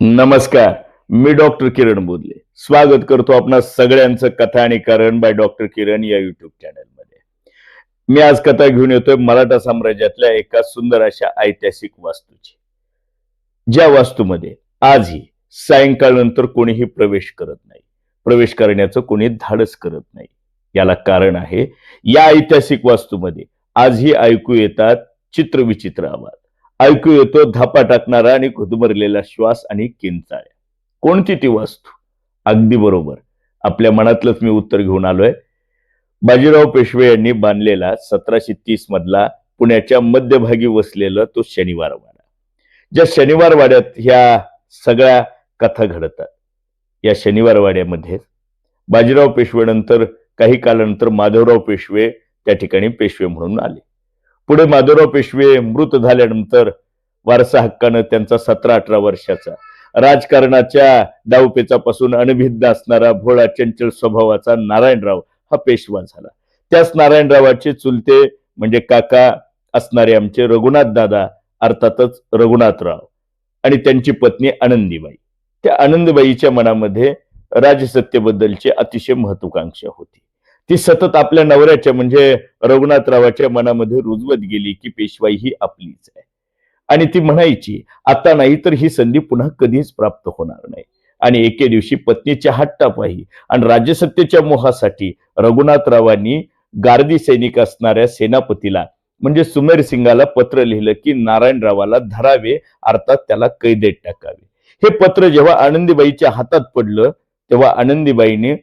नमस्कार मी डॉक्टर किरण बोधले स्वागत करतो आपणा सगळ्यांचं कथा आणि कारण बाय डॉक्टर किरण या युट्यूब चॅनलमध्ये मी आज कथा घेऊन येतोय मराठा साम्राज्यातल्या एका सुंदर अशा ऐतिहासिक वास्तूची. ज्या वास्तूमध्ये आजही सायंकाळनंतर कोणीही प्रवेश करत नाही प्रवेश करण्याचं कोणी धाडस करत नाही. याला कारण आहे या ऐतिहासिक वास्तूमध्ये आजही ऐकू येतात चित्रविचित्र आवाज. ऐकू येतो धापा टाकणारा आणि खुदमरलेला श्वास आणि किंचाळ्या कोणती ती वास्तू? अगदी बरोबर. आपल्या मनातलंच मी उत्तर घेऊन आलोय. बाजीराव पेशवे यांनी बांधलेला सतराशे तीस मधला पुण्याच्या मध्यभागी वसलेलं तो शनिवार वाडा. ज्या शनिवार वाड्यात ह्या सगळ्या कथा घडतात. या शनिवार वाड्यामध्ये बाजीराव पेशवे नंतर काही कालानंतर माधवराव पेशवे त्या ठिकाणी पेशवे म्हणून आले. पुढे माधुराव पेशवे मृत झाल्यानंतर वारसा हक्कानं त्यांचा सतरा अठरा वर्षाचा. राजकारणाच्या डावपेचापासून अनभिज्ञ असणारा भोळा चंचल स्वभावाचा नारायणराव हा पेशवा झाला. त्याच नारायणरावाचे चुलते म्हणजे काका असणारे आमचे रघुनाथ दादा अर्थातच रघुनाथराव आणि त्यांची पत्नी आनंदीबाई. त्या आनंदीबाईच्या मनामध्ये राजसत्तेबद्दलची अतिशय महत्वाकांक्षा होती. ती सतत आपल्या नवऱ्याच्या म्हणजे रघुनाथरावाच्या मनामध्ये रुजवत गेली की पेशवाई ही आपलीच आहे. आणि ती म्हणायची आता नाही तर ही संधी पुन्हा कधीच प्राप्त होणार नाही. आणि एके दिवशी पत्नीच्या हट्टापायी आणि राज्यसत्तेच्या मोहासाठी रघुनाथरावांनी गार्दी सैनिक असणाऱ्या सेनापतीला म्हणजे सुमेर सिंगाला पत्र लिहिलं की नारायणरावाला धरावे अर्थात त्याला कैदेत टाकावे. हे पत्र जेव्हा आनंदीबाईच्या हातात पडलं तेव्हा आनंदीबाईने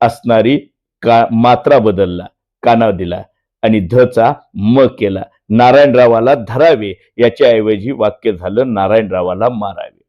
असणारी का मात्रा बदलला काना दिला आणि धचा म केला. नारायणरावाला धरावे याच्या ऐवजी वाक्य झालं नारायणरावाला मारावे.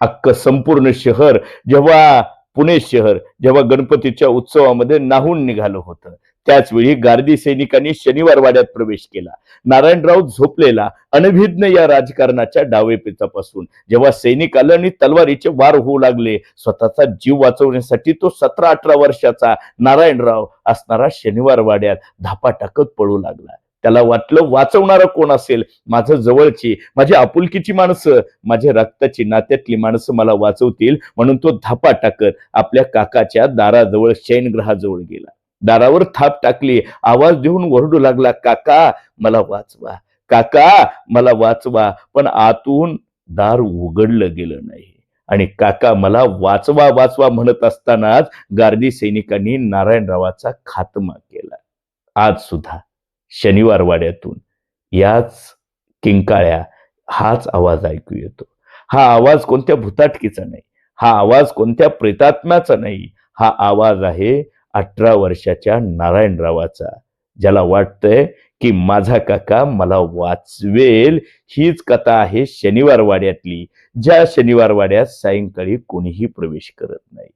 अख्ख संपूर्ण शहर जेव्हा पुणे शहर जेव्हा गणपतीच्या उत्सवामध्ये नाहून निघालं होतं त्याचवेळी गार्दी सैनिकांनी शनिवार वाड्यात प्रवेश केला. नारायणराव झोपलेला अनभिज्ञ या राजकारणाच्या डावेपेचापासून जेव्हा सैनिक आलं आणि तलवारीचे वार होऊ लागले स्वतःचा जीव वाचवण्यासाठी तो सतरा अठरा वर्षाचा नारायणराव असणारा शनिवार वाड्यात धापा टाकत पळू लागला. त्याला वाटलं वाचवणारं कोण असेल? माझं जवळची माझी आपुलकीची माणसं माझ्या रक्ताची नात्यातली माणसं मला वाचवतील म्हणून तो धापा टाकत आपल्या काकाच्या दाराजवळ शयनग्रहाजवळ गेला. दारावर थाप टाकली. आवाज देऊन ओरडू लागला काका मला वाचवा. काका मला वाचवा. पण आतून दार उघडलं गेलं नाही. आणि काका मला वाचवा वाचवा म्हणत असतानाच गार्दी सैनिकांनी नारायणरावाचा खात्मा केला. आज सुद्धा शनिवार वाड्यातून याच किंकाळ्या हाच आवाज ऐकू येतो. हा आवाज कोणत्या भूताटकीचा नाही. हा आवाज कोणत्या प्रेतात्म्याचा नाही. हा आवाज आहे अठरा वर्षाच्या नारायणरावाचा ज्याला वाटतंय की माझा काका मला वाचवेल. हीच कथा आहे शनिवार वाड्यातली ज्या शनिवार वाड्यात सायंकाळी कोणीही प्रवेश करत नाही.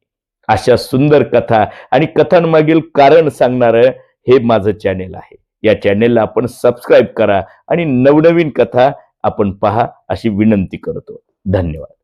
अशा सुंदर कथा आणि कथांमागील कारण सांगणार हे माझं चॅनेल आहे. या चॅनेलला आपण सबस्क्राईब करा आणि नवनवीन कथा आपण पहा अशी विनंती करतो. धन्यवाद.